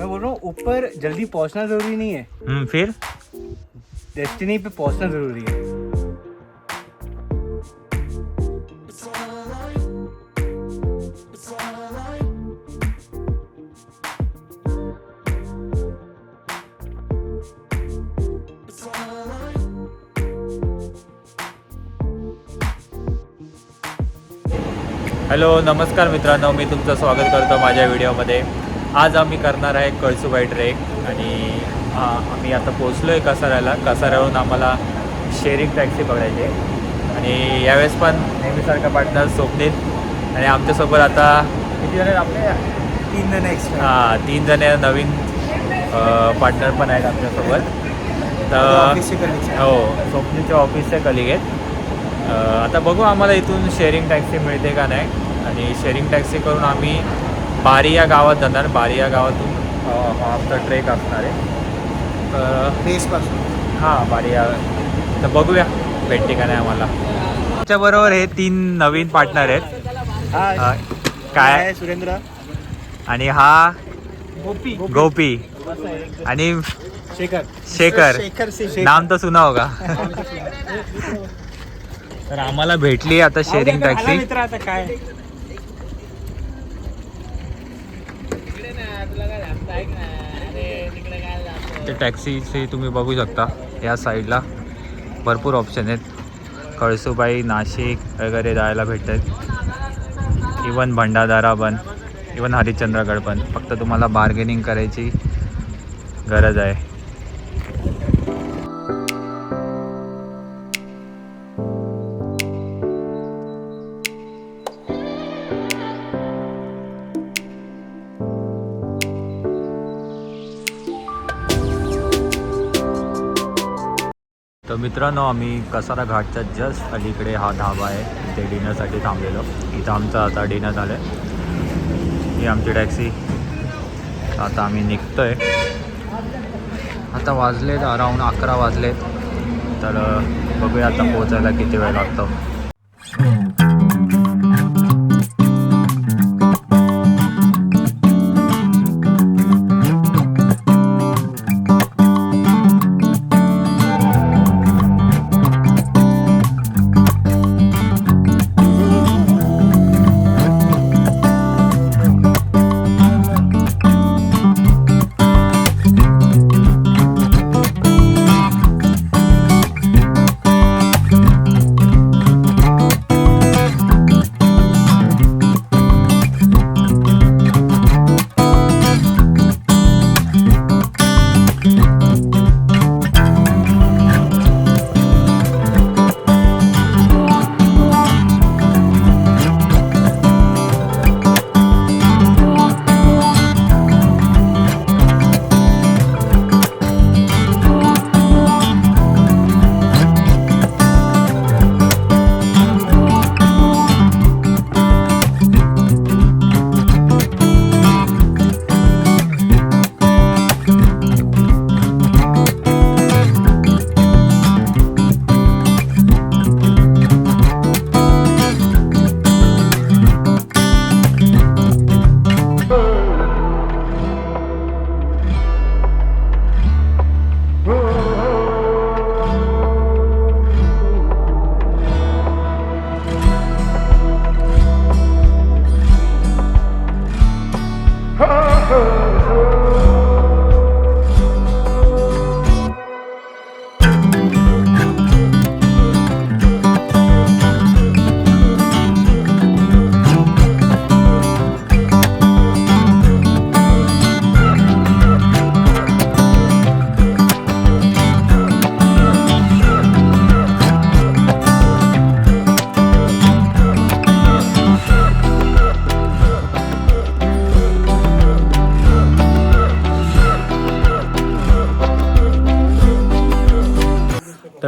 मैं बोल रहा हूँ ऊपर जल्दी पहुँचना ज़रूरी नहीं है। हम्म, फिर? डेस्टिनी पे पहुँचना ज़रूरी है। हॅलो नमस्कार मित्रांनो मी तुमचं स्वागत करतो माझ्या व्हिडिओमध्ये आज आम्ही करणार आहे कळसुबाई ट्रेक आणि आम्ही आता पोचलो आहे कसाऱ्याला. कसाऱ्यावरून आम्हाला शेअरिंग टॅक्सी पकडायची आहे. आणि यावेळेस पण नेहमीसारखा पार्टनर स्वप्नील. आणि आमच्यासोबत आता किती जण आपले? तीन जण एक्स्ट्रा हां तीन जण नवीन पार्टनर पण आहेत आमच्यासोबत. तर हो स्वप्नीच्या ऑफिसचे कलिग आहेत. आता बघू आम्हाला इथून शेअरिंग टॅक्सी मिळते का नाही. आणि शेअरिंग टॅक्सी करून आम्ही बारी या गावात जाणार बारी या गावातून हा आमचा ट्रेक असणार आहे. तर हां बारी या तर बघूया भेटते का नाही आम्हाला. त्याच्याबरोबर हे तीन नवीन पार्टनर आहेत. हा काय? सुरेंद्र? आणि हा गोपी. गोपी. आणि शेखर. शेखर. नाम तर सुना होगा. तर आम्हाला भेटली आता शेअरिंग टॅक्सी काय? ते टॅक्सीची तुम्ही बघू शकता या साईडला भरपूर ऑप्शन आहेत. कळसुबाई नाशिक वगैरे जायला भेटतात. इवन भंडारदारा पण इवन हरिश्चंद्रगड पण. फक्त तुम्हाला बार्गेनिंग करायची गरज आहे. मित्रांनो आम्ही कसारा घाटच्या जस्ट अलीकडे हा धाबा आहे. इथे डिनरसाठी थांबलेलो. इथं आमचं आता डिनर झालं आहे ही आमची टॅक्सी आता आम्ही निघतो आहे आता वाजलेत अराऊंड अकरा वाजलेत. तर बघूया आता पोचायला किती वेळ लागतो.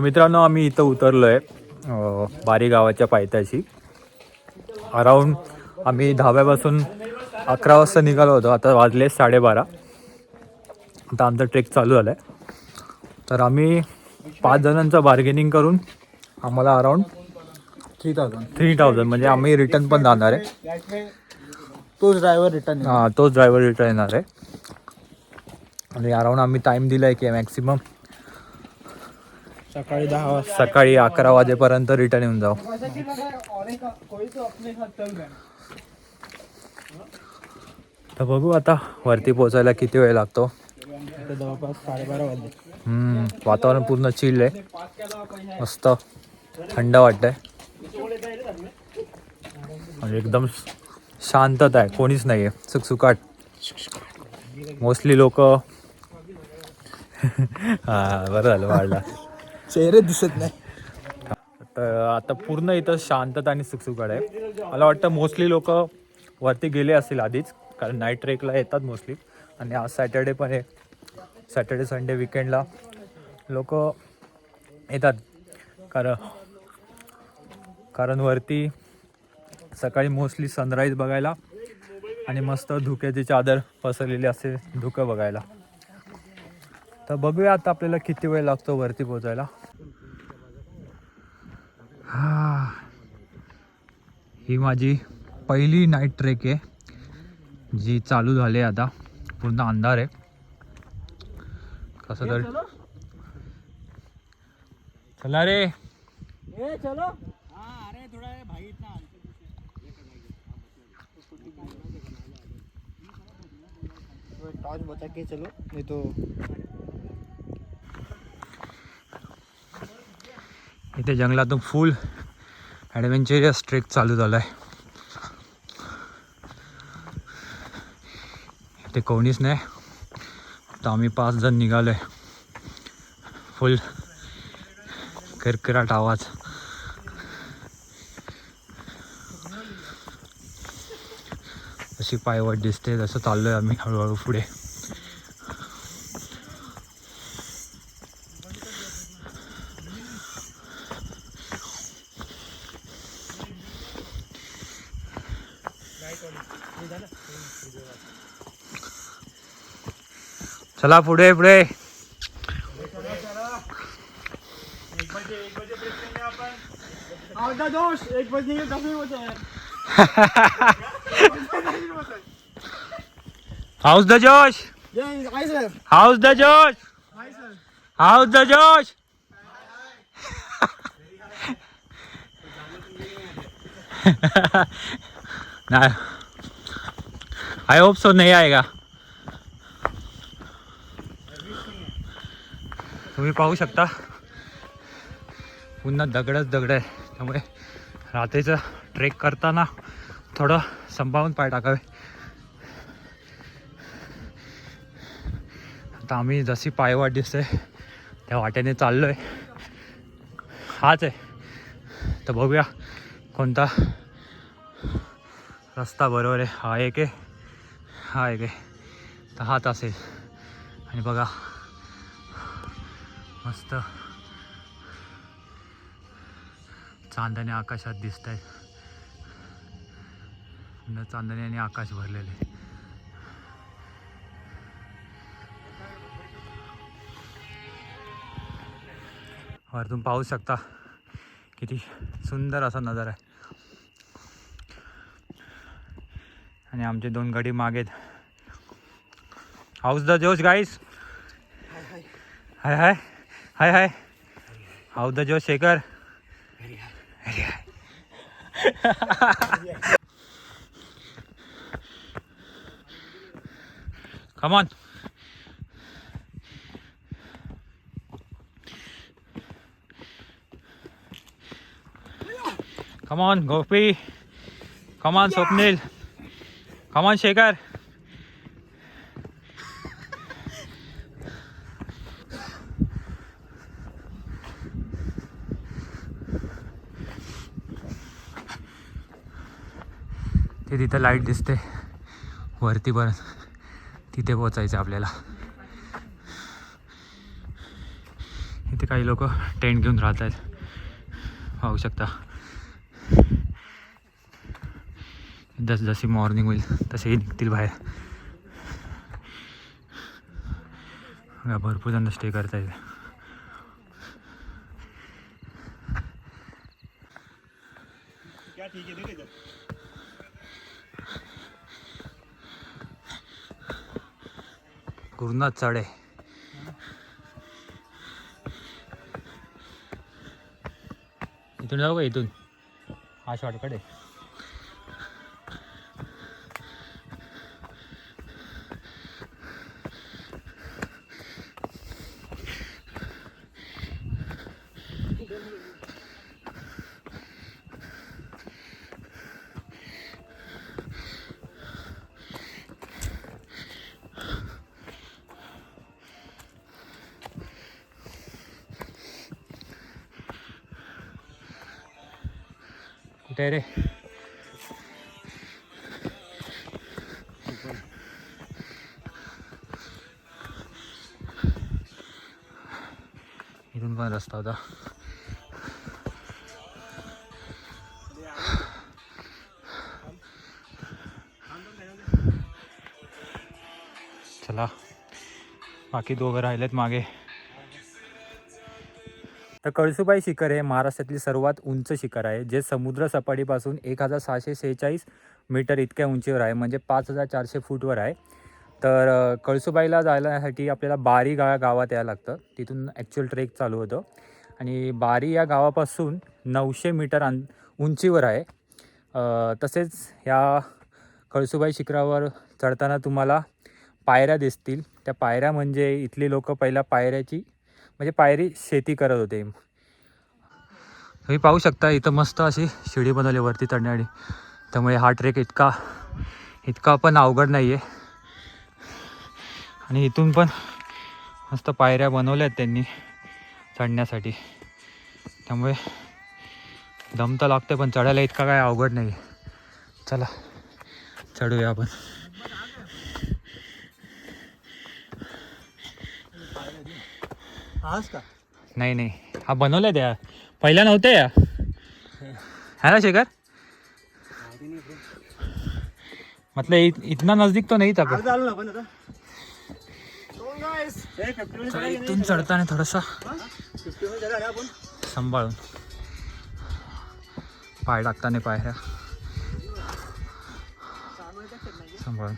मित्रांनो आम्ही इथं उतरलो आहे बारी गावाच्या पायथ्याशी. अराऊंड आम्ही धाब्यापासून अकरा वाजता निघालो होतो. आता वाजले साडेबारा. आता आमचा ट्रेक चालू झाला आहे तर आम्ही पाच जणांचं बार्गेनिंग करून आम्हाला around three thousand three thousand म्हणजे आम्ही रिटर्न पण जाणार आहे. तोच ड्रायव्हर रिटर्न हां तोच ड्रायव्हर रिटर्न येणार आहे. आणि अराऊंड आम्ही टाईम दिला आहे की मॅक्सिमम सकाळी दहा वाजता. सकाळी अकरा वाजेपर्यंत रिटर्न येऊन जाऊ. तर बघू आता वरती पोचायला किती वेळ लागतो. जवळपास साडेबारा वाजले. हम्म, वातावरण पूर्ण चिल आहे. मस्त थंड वाटतंय. म्हणजे एकदम शांतता आहे. कोणीच नाही आहे सुकसुकाट मोस्टली लोक हा बरं झालं वाढला. चेहरे दिसत नाही. तर आता पूर्ण इथं शांतता आणि सुकसुकाट आहे. मला वाटतं मोस्टली लोक वरती गेले असतील आधीच कारण नाईट ट्रेकला येतात मोस्टली आणि आज सॅटर्डे पण आहे. सॅटर्डे संडे विकेंडला लोक येतात. कारण कारण वरती सकाळी मोस्टली सनराईज बघायला आणि मस्त धुक्याची चादर पसरलेली असते धुकं बघायला. तर बघूया आता आपल्याला किती वेळ लागतो वरती पोचायला हा. ही माझी पहिली नाईट ट्रेक आहे जी चालू झाली आहे आता. पूर्ण अंधार आहे. कसं तर. चला. रे चलो अरे थोड़ा भाई इतना टॉर्च बचा के चलो. नहीं तो इथे जंगलातून फुल ॲडव्हेंचरस ट्रेक चालू झाला आहे इथे कोणीच नाही. तर आम्ही पाच जण निघालो आहे फुल किरकिराट आवाज. अशी पायवाट दिसते तसं चाललो आहे आम्ही हळूहळू पुढे. चला पुढे पुढे. How's the josh how's the josh how's the josh नाही आय होप सो नहीं आएगा तुम्ही पाहू शकता. पुन्हा दगडच दगड आहे. त्यामुळे रात्रीचं ट्रेक करताना थोडं संभाळून पाय टाकावे. आता आम्ही जशी पायवाट दिसते त्या वाट्याने चाललो आहे हाच आहे. तर बघूया कोणता रस्ता बरोबर आहे. हा एक आहे. हा एक आहे तर हाच असेल आणि बघा मस्त चांदणे आकाशात दिसत आहेत चांदणे आणि आकाश भरलेले वरतून पाहू शकता किती सुंदर असा नजारा आहे आणि आमचे दोन गडी मागेत हाऊस द जोश गाईस हाय हाय हाय hi how's the josh Shekhar? Come on on. Come on, Gopi. Come on, Come on, Shekhar. ते तिथं लाइट दिसते. वरती पण. तिथे पोचायचं आपल्याला. इथे काही लोक टेंट घेऊन राहत आहेत पाहू शकता. जस जशी मॉर्निंग होईल तसेही निघतील बाहेर. भरपूर जण स्टे करता येईल गुरुनाथ चढे इथून जाऊ का इथून? हा शॉर्टकट आहे कुठे आहे रे इथून पण रस्ता होता. चला. बाकी दोघं राहिलेत मागे. तर कळसुबाई शिखर हे महाराष्ट्रातील सर्वात उंच शिखर आहे जे समुद्र सपाटीपासून एक हजार सहाशे सेहेचाळीस मीटर इतक्या उंचीवर आहे म्हणजे पाच हजार चारशे फूटवर आहे. तर कळसुबाईला जायसाठी आपल्याला बारी गाळा गावात यायला लागतं. तिथून ॲक्च्युअल ट्रेक चालू होतं. आणि बारी या गावापासून नऊशे मीटर अं उंचीवर आहे. तसेच ह्या कळसुबाई शिखरावर चढताना तुम्हाला पायऱ्या दिसतील. त्या पायऱ्या म्हणजे इथली लोक पहिला पायऱ्याची म्हणजे पायरी शेती करत होते. तुम्ही पाहू शकता इथं मस्त अशी शिडी बनवली वरती चढण्यासाठी त्यामुळे हा ट्रेक इतका इतका पण अवघड नाही आहे आणि इथून पण मस्त पायऱ्या बनवल्या आहेत त्यांनी चढण्यासाठी. त्यामुळे दम तर लागते पण चढायला इतका काय अवघड नाही चला चढूया आपण. आज का? नाही नाही. हा बनवलाय त्या. पहिल्या नव्हत्या या. है ना शेखर? मतलब इत, इतना नजदीक तो नहीं था पर चालू ना पण आता. दोन guys. 50 मध्ये चला, चढायला की इथून नाही? चढताना थोडासा हा? 50 मध्ये चढायला आपण. सांभाळून. पाय टाकताना पायऱ्या नाही? सांभाळून.